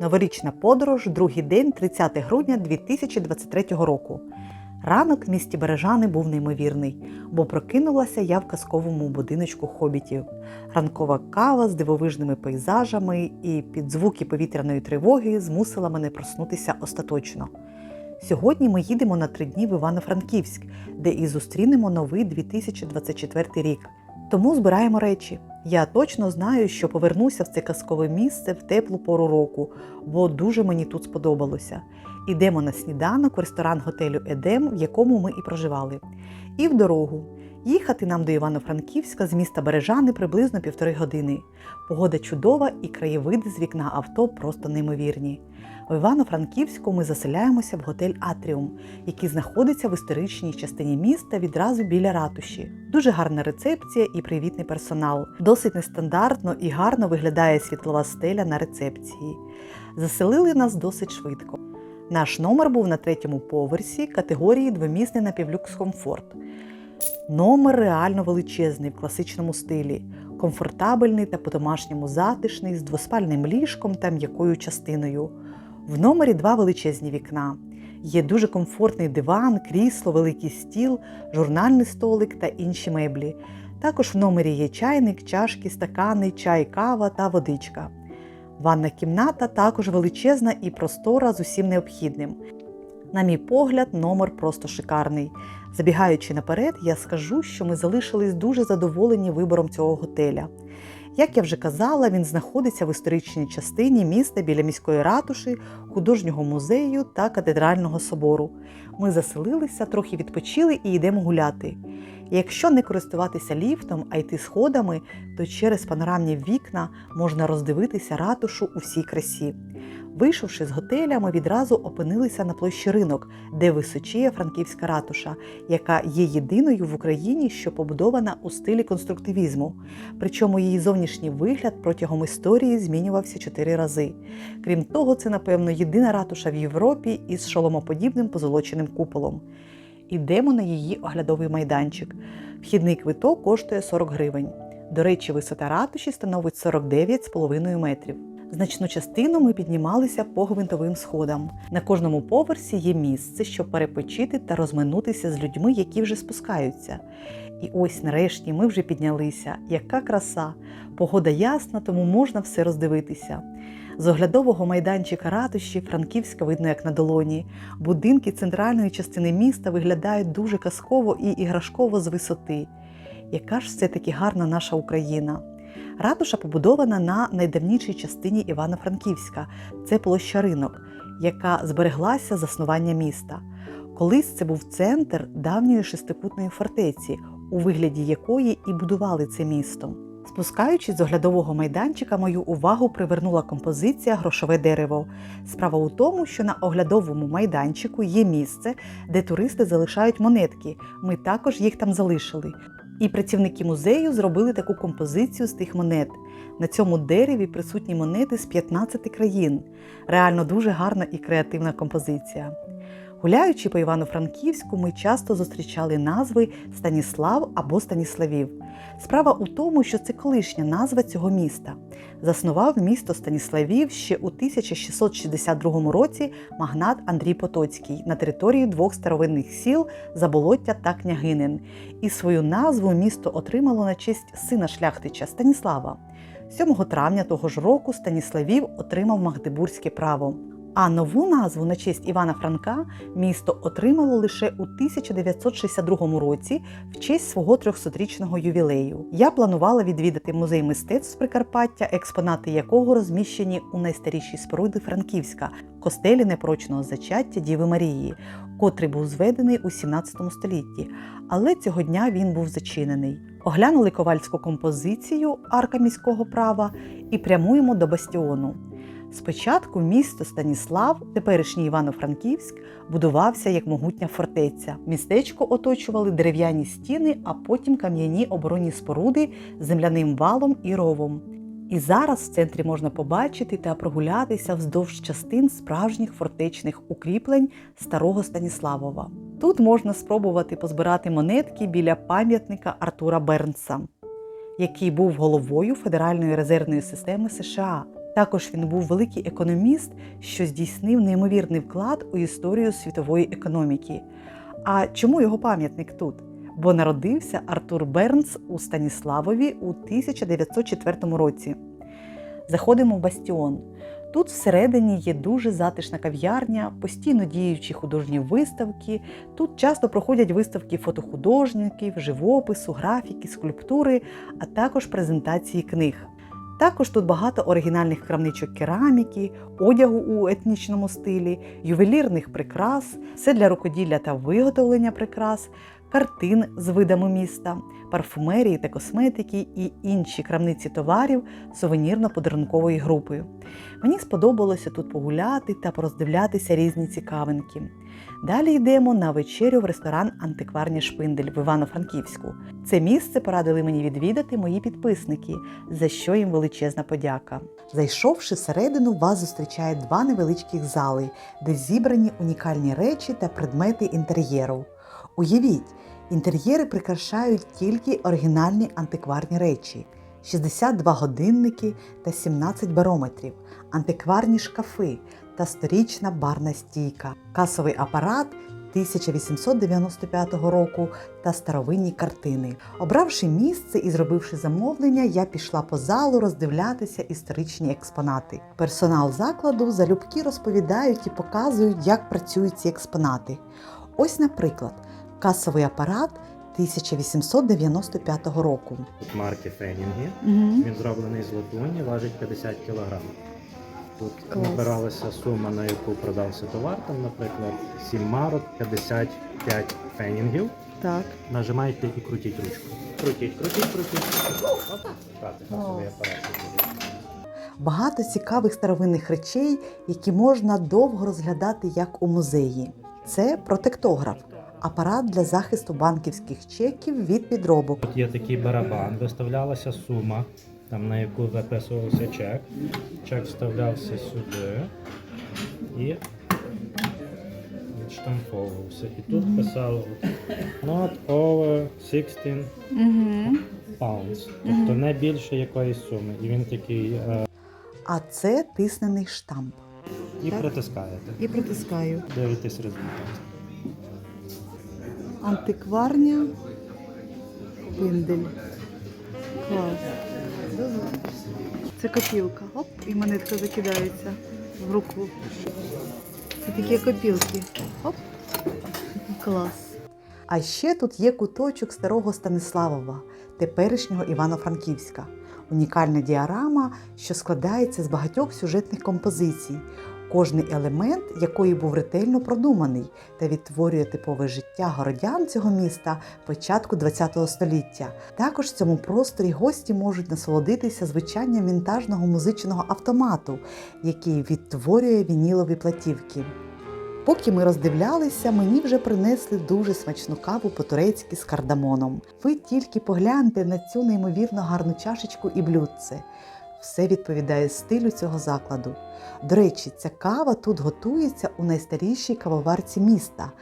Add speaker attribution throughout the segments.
Speaker 1: Новорічна подорож, другий день, 30 грудня 2023 року. Ранок в місті Бережани був неймовірний, бо прокинулася я в казковому будиночку хобітів. Ранкова кава з дивовижними пейзажами і під звуки повітряної тривоги змусила мене проснутися остаточно. Сьогодні ми їдемо на три дні в Івано-Франківськ, де і зустрінемо новий 2024 рік. Тому збираємо речі. Я точно знаю, що повернуся в це казкове місце в теплу пору року, бо дуже мені тут сподобалося. Ідемо на сніданок в ресторан готелю Едем, в якому ми і проживали. І в дорогу. Їхати нам до Івано-Франківська з міста Бережани приблизно півтори години. Погода чудова і краєвиди з вікна авто просто неймовірні. В Івано-Франківську ми заселяємося в готель Атріум, який знаходиться в історичній частині міста відразу біля ратуші. Дуже гарна рецепція і привітний персонал. Досить нестандартно і гарно виглядає світлова стеля на рецепції. Заселили нас досить швидко. Наш номер був на третьому поверсі категорії двомісний напівлюкс комфорт. Номер реально величезний в класичному стилі, комфортабельний та по-домашньому затишний, з двоспальним ліжком та м'якою частиною. В номері два величезні вікна. Є дуже комфортний диван, крісло, великий стіл, журнальний столик та інші меблі. Також в номері є чайник, чашки, стакани, чай, кава та водичка. Ванна кімната також величезна і простора з усім необхідним. На мій погляд, номер просто шикарний. Забігаючи наперед, я скажу, що ми залишились дуже задоволені вибором цього готеля. Як я вже казала, він знаходиться в історичній частині міста біля міської ратуші, художнього музею та катедрального собору. Ми заселилися, трохи відпочили і йдемо гуляти. Якщо не користуватися ліфтом, а йти сходами, то через панорамні вікна можна роздивитися ратушу у всій красі. Вийшовши з готеля, ми відразу опинилися на площі ринок, де височіє франківська ратуша, яка є єдиною в Україні, що побудована у стилі конструктивізму. Причому її зовнішній вигляд протягом історії змінювався чотири рази. Крім того, це, напевно, єдина ратуша в Європі із шоломоподібним позолоченим куполом. Ідемо на її оглядовий майданчик. Вхідний квиток коштує 40 гривень. До речі, висота ратуші становить 49,5 метрів. Значну частину ми піднімалися по гвинтовим сходам. На кожному поверсі є місце, щоб перепочити та розминутися з людьми, які вже спускаються. І ось нарешті ми вже піднялися. Яка краса! Погода ясна, тому можна все роздивитися. З оглядового майданчика ратуші Франківська видно як на долоні. Будинки центральної частини міста виглядають дуже казково і іграшково з висоти. Яка ж все-таки гарна наша Україна! Ратуша побудована на найдавнішій частині Івано-Франківська. Це площа ринок, яка збереглася заснування міста. Колись це був центр давньої шестикутної фортеці, у вигляді якої і будували це місто. Спускаючись з оглядового майданчика, мою увагу привернула композиція Грошове дерево. Справа у тому, що на оглядовому майданчику є місце, де туристи залишають монетки. Ми також їх там залишили. І працівники музею зробили таку композицію з тих монет. На цьому дереві присутні монети з 15 країн. Реально дуже гарна і креативна композиція. Гуляючи по Івано-Франківську, ми часто зустрічали назви Станіслав або Станіславів. Справа у тому, що це колишня назва цього міста. Заснував місто Станіславів ще у 1662 році магнат Андрій Потоцький на території двох старовинних сіл Заболоття та Княгинин. І свою назву місто отримало на честь сина шляхтича Станіслава. 7 травня того ж року Станіславів отримав Магдебурзьке право. А нову назву на честь Івана Франка місто отримало лише у 1962 році в честь свого 300-річного ювілею. Я планувала відвідати музей мистецтв Прикарпаття, експонати якого розміщені у найстарішій споруді Франківська костелі непрочного зачаття Діви Марії, котрий був зведений у 17 столітті. Але цього дня він був зачинений. Оглянули ковальську композицію арка міського права і прямуємо до бастіону. Спочатку місто Станіслав, теперішній Івано-Франківськ, будувався як могутня фортеця. Містечко оточували дерев'яні стіни, а потім кам'яні оборонні споруди з земляним валом і ровом. І зараз в центрі можна побачити та прогулятися вздовж частин справжніх фортечних укріплень старого Станіславова. Тут можна спробувати позбирати монетки біля пам'ятника Артура Бернса, який був головою Федеральної резервної системи США. Також він був великий економіст, що здійснив неймовірний вклад у історію світової економіки. А чому його пам'ятник тут? Бо народився Артур Бернс у Станіславові у 1904 році. Заходимо в бастіон. Тут всередині є дуже затишна кав'ярня, постійно діючі художні виставки. Тут часто проходять виставки фотохудожників, живопису, графіки, скульптури, а також презентації книг. Також тут багато оригінальних крамничок кераміки, одягу у етнічному стилі, ювелірних прикрас, все для рукоділля та виготовлення прикрас, картин з видами міста, парфумерії та косметики і інші крамниці товарів сувенірно-подарункової групи. Мені сподобалося тут погуляти та пороздивлятися різні цікавинки. Далі йдемо на вечерю в ресторан Антикварні Шпиндель в Івано-Франківську. Це місце порадили мені відвідати мої підписники, за що їм величезна подяка. Зайшовши всередину, вас зустрічає два невеличких зали, де зібрані унікальні речі та предмети інтер'єру. Уявіть, інтер'єри прикрашають тільки оригінальні антикварні речі. 62 годинники та 17 барометрів, антикварні шкафи та сторічна барна стійка, касовий апарат 1895 року та старовинні картини. Обравши місце і зробивши замовлення, я пішла по залу роздивлятися історичні експонати. Персонал закладу залюбки розповідають і показують, як працюють ці експонати. Ось, наприклад, касовий апарат 1895 року.
Speaker 2: Тут марки Фенінги.
Speaker 1: Угу.
Speaker 2: Він зроблений з латуні, важить 50 кг. Тут
Speaker 1: Клас.
Speaker 2: набиралася сума, на яку продався товар, там, наприклад, 7 марок, 55 фенінгів.
Speaker 1: Так.
Speaker 2: Нажимайте і крутіть ручку. Крутіть, крутіть, крутіть. Оп. Так, касовий апарат.
Speaker 1: Багато цікавих старовинних речей, які можна довго розглядати як у музеї. Це протектограф, апарат для захисту банківських чеків від підробок.
Speaker 2: Тут є такий барабан, виставлялася сума, там, на яку виписувався чек. Чек вставлявся сюди і відштамповувався. І тут писало not over 16
Speaker 1: Угу.
Speaker 2: pounds, тобто не більше якоїсь суми. І він такий е,
Speaker 1: А це тиснений штамп.
Speaker 2: і
Speaker 1: Так.
Speaker 2: притискаєте.
Speaker 1: І притискаю.
Speaker 2: Дивитесь результат.
Speaker 1: Антикварня пиндель. Клас. Це копілка. Оп, і монетка закидається в руку. Це такі копілки. Оп. Клас. А ще тут є куточок старого Станиславова, теперішнього Івано-Франківська. Унікальна діарама, що складається з багатьох сюжетних композицій, кожний елемент якої був ретельно продуманий та відтворює типове життя городян цього міста початку ХХ століття. Також в цьому просторі гості можуть насолодитися звучанням вінтажного музичного автомату, який відтворює вінілові платівки. Поки ми роздивлялися, мені вже принесли дуже смачну каву по-турецьки з кардамоном. Ви тільки погляньте на цю неймовірно гарну чашечку і блюдце. Все відповідає стилю цього закладу. До речі, ця кава тут готується у найстарішій кавоварці міста.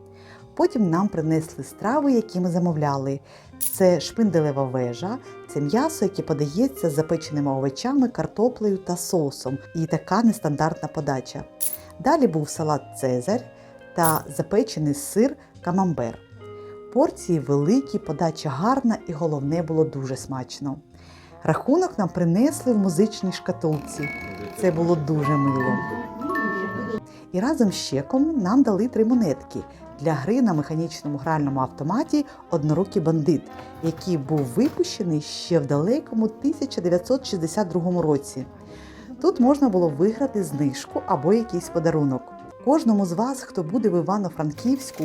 Speaker 1: Потім нам принесли страви, які ми замовляли. Це шпинделева вежа, це м'ясо, яке подається з запеченими овочами, картоплею та соусом. І така нестандартна подача. Далі був салат Цезарь та запечений сир камамбер. Порції великі, подача гарна і головне було дуже смачно. Рахунок нам принесли в музичній шкатулці. Це було дуже мило. І разом з чеком нам дали три монетки для гри на механічному гральному автоматі Однорукий бандит, який був випущений ще в далекому 1962 році. Тут можна було виграти знижку або якийсь подарунок. Кожному з вас, хто буде в Івано-Франківську,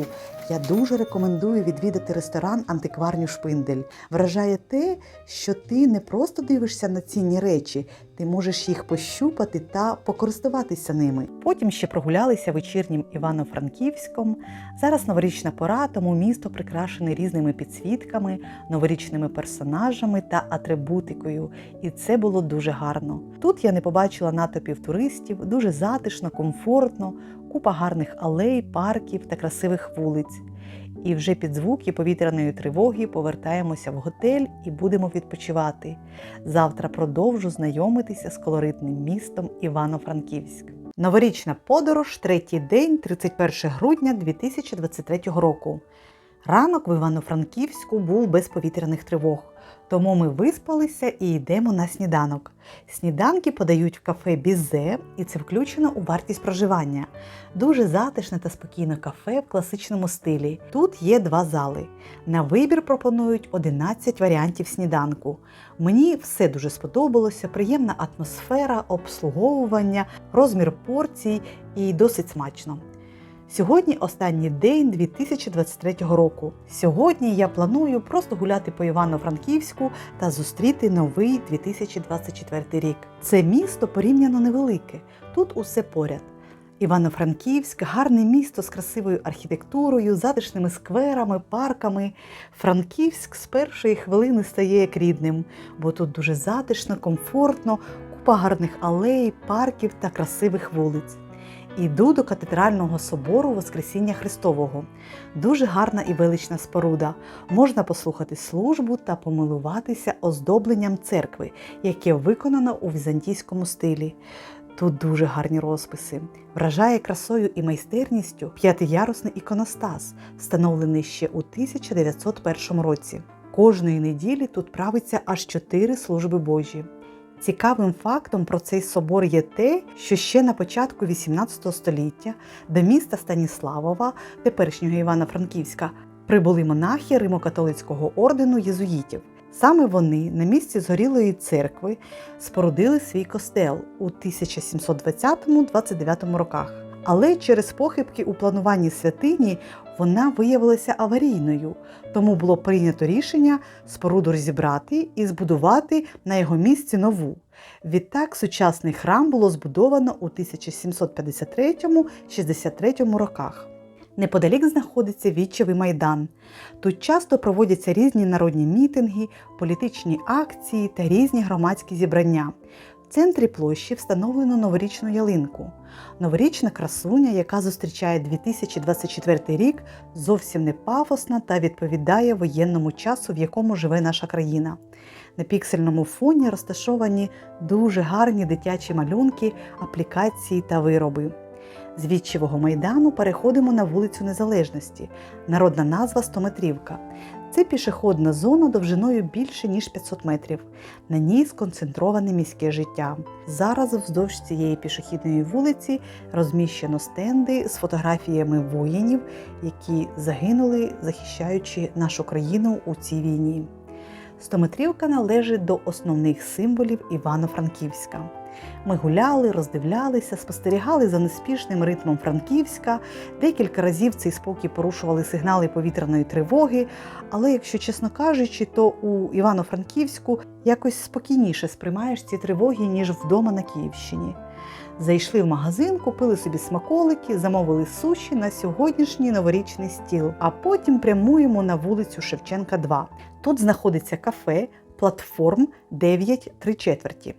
Speaker 1: я дуже рекомендую відвідати ресторан Антикварню Шпиндель. Вражає те, що ти не просто дивишся на цінні речі, ти можеш їх пощупати та покористуватися ними. Потім ще прогулялися вечірнім Івано-Франківськом. Зараз новорічна пора, тому місто прикрашене різними підсвітками, новорічними персонажами та атрибутикою. І це було дуже гарно. Тут я не побачила натовпів туристів, дуже затишно, комфортно, купа гарних алей, парків та красивих вулиць. І вже під звуки повітряної тривоги повертаємося в готель і будемо відпочивати. Завтра продовжу знайомитися з колоритним містом Івано-Франківськ. Новорічна подорож, третій день, 31 грудня 2023 року. Ранок в Івано-Франківську був без повітряних тривог, тому ми виспалися і йдемо на сніданок. Сніданки подають в кафе Бізе, і це включено у вартість проживання. Дуже затишне та спокійне кафе в класичному стилі. Тут є два зали. На вибір пропонують 11 варіантів сніданку. Мені все дуже сподобалося, приємна атмосфера, обслуговування, розмір порцій і досить смачно. Сьогодні останній день 2023 року. Сьогодні я планую просто гуляти по Івано-Франківську та зустріти новий 2024 рік. Це місто порівняно невелике. Тут усе поряд. Івано-Франківськ гарне місто з красивою архітектурою, затишними скверами, парками. Франківськ з першої хвилини стає як рідним, бо тут дуже затишно, комфортно, купа гарних алей, парків та красивих вулиць. Іду до катедрального собору Воскресіння Христового. Дуже гарна і велична споруда. Можна послухати службу та помилуватися оздобленням церкви, яке виконано у візантійському стилі. Тут дуже гарні розписи. Вражає красою і майстерністю п'ятиярусний іконостас, встановлений ще у 1901 році. Кожної неділі тут правиться аж чотири служби Божі. Цікавим фактом про цей собор є те, що ще на початку XVIII століття до міста Станіславова, теперішнього Івано-Франківська, прибули монахи Римо-католицького ордену єзуїтів. Саме вони на місці згорілої церкви спорудили свій костел у 1720-29 роках. Але через похибки у плануванні святині вона виявилася аварійною, тому було прийнято рішення споруду розібрати і збудувати на його місці нову. Відтак сучасний храм було збудовано у 1753-63 роках. Неподалік знаходиться Вітчевий майдан. Тут часто проводяться різні народні мітинги, політичні акції та різні громадські зібрання. В центрі площі встановлено новорічну ялинку. Новорічна красуня, яка зустрічає 2024 рік, зовсім не пафосна та відповідає воєнному часу, в якому живе наша країна. На піксельному фоні розташовані дуже гарні дитячі малюнки, аплікації та вироби. З Вітчевого майдану переходимо на вулицю Незалежності, народна назва Стометрівка. Це пішохідна зона довжиною більше ніж 500 метрів. На ній сконцентроване міське життя. Зараз вздовж цієї пішохідної вулиці розміщено стенди з фотографіями воїнів, які загинули, захищаючи нашу країну у цій війні. Стометрівка належить до основних символів Івано-Франківська. Ми гуляли, роздивлялися, спостерігали за неспішним ритмом Франківська. Декілька разів цей спокій порушували сигнали повітряної тривоги. Але, якщо чесно кажучи, то у Івано-Франківську якось спокійніше сприймаєш ці тривоги, ніж вдома на Київщині. Зайшли в магазин, купили собі смаколики, замовили суші на сьогоднішній новорічний стіл, а потім прямуємо на вулицю Шевченка, 2. Тут знаходиться кафе платформ 9 3 четверті,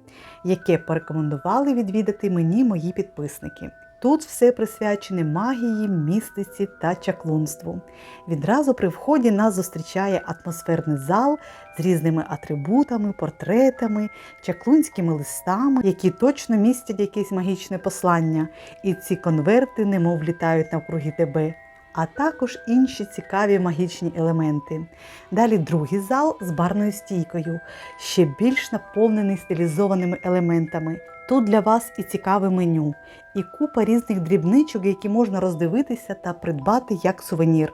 Speaker 1: яке порекомендували відвідати мені мої підписники. Тут все присвячене магії, містиці та чаклунству. Відразу при вході нас зустрічає атмосферний зал з різними атрибутами, портретами, чаклунськими листами, які точно містять якесь магічне послання, і ці конверти немов літають навкруги тебе. А також інші цікаві магічні елементи. Далі другий зал з барною стійкою, ще більш наповнений стилізованими елементами. Тут для вас і цікаве меню, і купа різних дрібничок, які можна роздивитися та придбати як сувенір.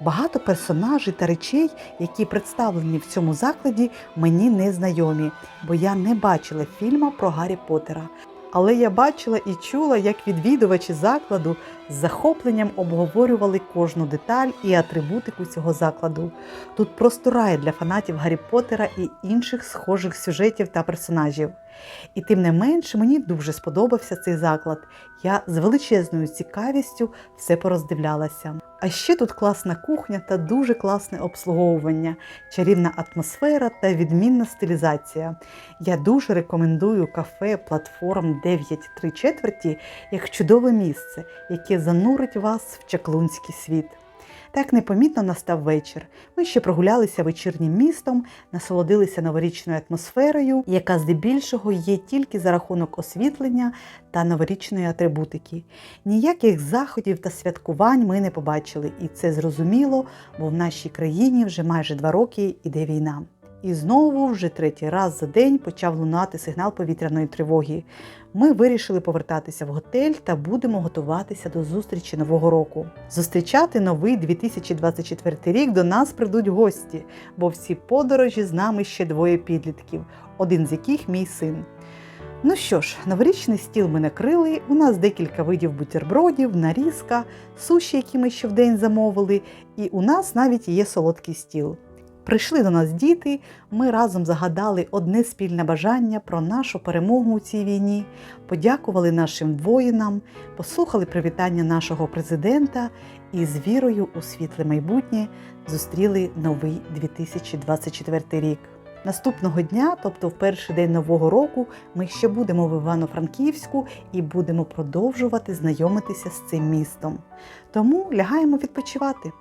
Speaker 1: Багато персонажей та речей, які представлені в цьому закладі, мені не знайомі, бо я не бачила фільму про Гаррі Поттера. Але я бачила і чула, як відвідувачі закладу з захопленням обговорювали кожну деталь і атрибутику цього закладу. Тут просто рай для фанатів Гаррі Поттера і інших схожих сюжетів та персонажів. І тим не менш мені дуже сподобався цей заклад. Я з величезною цікавістю все пороздивлялася. А ще тут класна кухня та дуже класне обслуговування, чарівна атмосфера та відмінна стилізація. Я дуже рекомендую кафе платформ 9 3 четверті як чудове місце, яке занурить вас в чаклунський світ. Так непомітно настав вечір. Ми ще прогулялися вечірнім містом, насолодилися новорічною атмосферою, яка здебільшого є тільки за рахунок освітлення та новорічної атрибутики. Ніяких заходів та святкувань ми не побачили, і це зрозуміло, бо в нашій країні вже майже два роки іде війна. І знову вже третій раз за день почав лунати сигнал повітряної тривоги. Ми вирішили повертатися в готель та будемо готуватися до зустрічі нового року. Зустрічати новий 2024 рік до нас прийдуть гості, бо всі подорожі з нами ще двоє підлітків, один з яких мій син. Ну що ж, новорічний стіл ми накрили. У нас декілька видів бутербродів, нарізка, суші, які ми ще вдень замовили, і у нас навіть є солодкий стіл. Прийшли до нас діти, ми разом загадали одне спільне бажання про нашу перемогу у цій війні, подякували нашим воїнам, послухали привітання нашого президента і з вірою у світле майбутнє зустріли новий 2024 рік. Наступного дня, тобто в перший день нового року, ми ще будемо в Івано-Франківську і будемо продовжувати знайомитися з цим містом. Тому лягаємо відпочивати.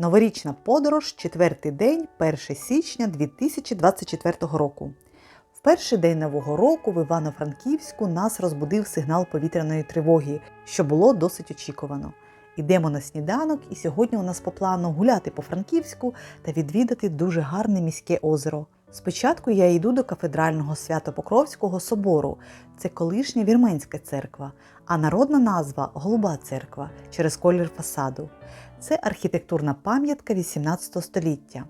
Speaker 1: Новорічна подорож, четвертий день, 1 січня 2024 року. В перший день нового року в Івано-Франківську нас розбудив сигнал повітряної тривоги, що було досить очікувано. Ідемо на сніданок, і сьогодні у нас по плану гуляти по Франківську та відвідати дуже гарне міське озеро. Спочатку я йду до кафедрального Свято-Покровського собору, це колишня вірменська церква, а народна назва Голуба церква через колір фасаду. Це архітектурна пам'ятка 18 століття.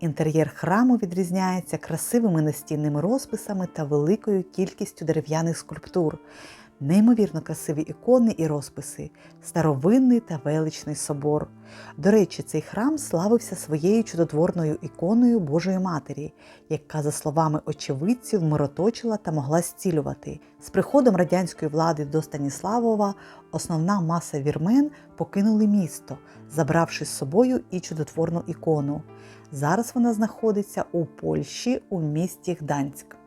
Speaker 1: Інтер'єр храму відрізняється красивими настінними розписами та великою кількістю дерев'яних скульптур. Неймовірно красиві ікони і розписи, старовинний та величний собор. До речі, цей храм славився своєю чудотворною іконою Божої Матері, яка, за словами очевидців, мироточила та могла зцілювати. З приходом радянської влади до Станіславова основна маса вірмен покинули місто, забравши з собою і чудотворну ікону. Зараз вона знаходиться у Польщі у місті Гданськ.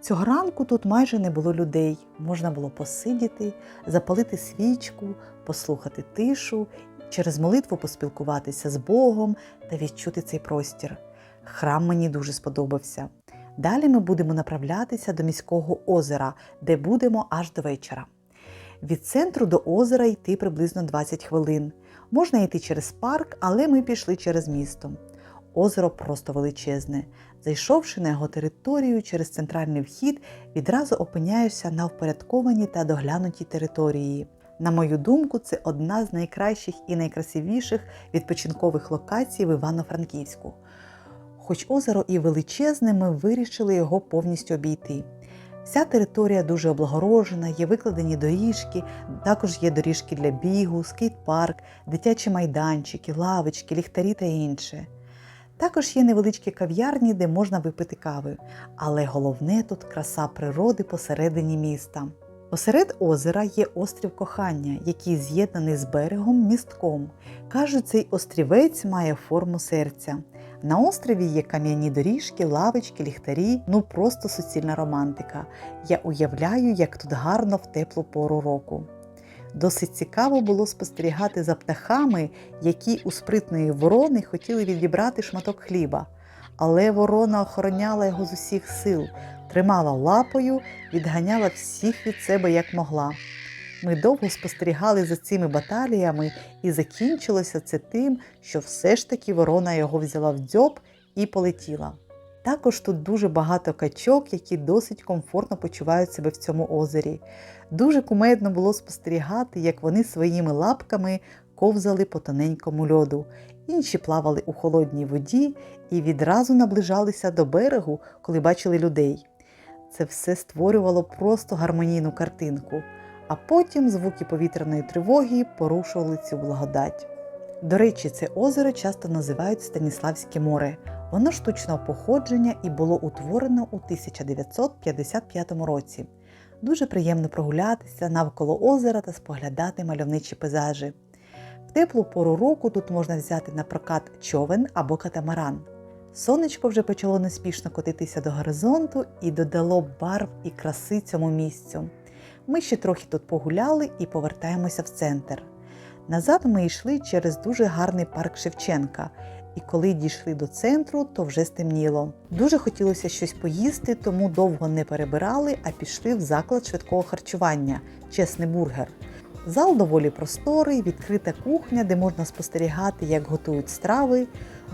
Speaker 1: Цього ранку тут майже не було людей. Можна було посидіти, запалити свічку, послухати тишу, через молитву поспілкуватися з Богом та відчути цей простір. Храм мені дуже сподобався. Далі ми будемо направлятися до міського озера, де будемо аж до вечора. Від центру до озера йти приблизно 20 хвилин. Можна йти через парк, але ми пішли через місто. Озеро просто величезне. Зайшовши на його територію через центральний вхід, відразу опиняюся на впорядкованій та доглянутій території. На мою думку, це одна з найкращих і найкрасивіших відпочинкових локацій в Івано-Франківську. Хоч озеро і величезне, ми вирішили його повністю обійти. Вся територія дуже облагорожена, є викладені доріжки, також є доріжки для бігу, скейт-парк, дитячі майданчики, лавочки, ліхтарі та інше. Також є невеличкі кав'ярні, де можна випити кави, але головне тут краса природи посередині міста. Посеред озера є острів кохання, який з'єднаний з берегом містком. Кажуть, цей острівець має форму серця. На острові є кам'яні доріжки, лавочки, ліхтарі, ну просто суцільна романтика. Я уявляю, як тут гарно в теплу пору року. Досить цікаво було спостерігати за птахами, які у спритної ворони хотіли відібрати шматок хліба. Але ворона охороняла його з усіх сил, тримала лапою, відганяла всіх від себе як могла. Ми довго спостерігали за цими баталіями, і закінчилося це тим, що все ж таки ворона його взяла в дзьоб і полетіла. Також тут дуже багато качок, які досить комфортно почувають себе в цьому озері. Дуже кумедно було спостерігати, як вони своїми лапками ковзали по тоненькому льоду. Інші плавали у холодній воді і відразу наближалися до берегу, коли бачили людей. Це все створювало просто гармонійну картинку, а потім звуки повітряної тривоги порушували цю благодать. До речі, це озеро часто називають Станіславське море. Воно штучного походження і було утворено у 1955 році. Дуже приємно прогулятися навколо озера та споглядати мальовничі пейзажі. В теплу пору року тут можна взяти на прокат човен або катамаран. Сонечко вже почало неспішно котитися до горизонту і додало барв і краси цьому місцю. Ми ще трохи тут погуляли і повертаємося в центр. Назад ми йшли через дуже гарний парк Шевченка. І коли дійшли до центру, то вже стемніло. Дуже хотілося щось поїсти, тому довго не перебирали, а пішли в заклад швидкого харчування чесний бургер. Зал доволі просторий, відкрита кухня, де можна спостерігати, як готують страви,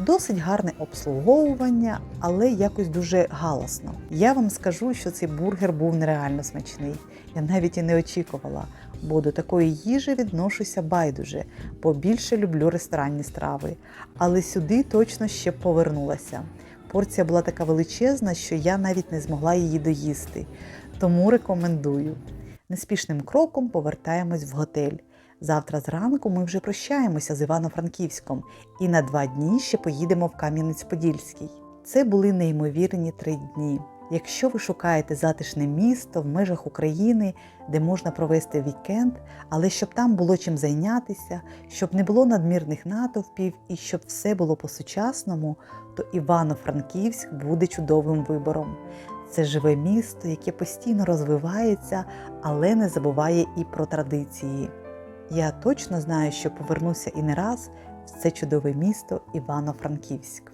Speaker 1: досить гарне обслуговування, але якось дуже галасно. Я вам скажу, що цей бургер був нереально смачний. Я навіть і не очікувала, бо до такої їжі відношуся байдуже, бо більше люблю ресторанні страви. Але сюди точно ще повернулася. Порція була така величезна, що я навіть не змогла її доїсти. Тому рекомендую. Неспішним кроком повертаємось в готель. Завтра зранку ми вже прощаємося з Івано-Франківськом і на два дні ще поїдемо в Кам'янець-Подільський. Це були неймовірні три дні. Якщо ви шукаєте затишне місто в межах України, де можна провести вікенд, але щоб там було чим зайнятися, щоб не було надмірних натовпів і щоб все було по-сучасному, то Івано-Франківськ буде чудовим вибором. Це живе місто, яке постійно розвивається, але не забуває і про традиції. Я точно знаю, що повернуся і не раз в це чудове місто Івано-Франківськ.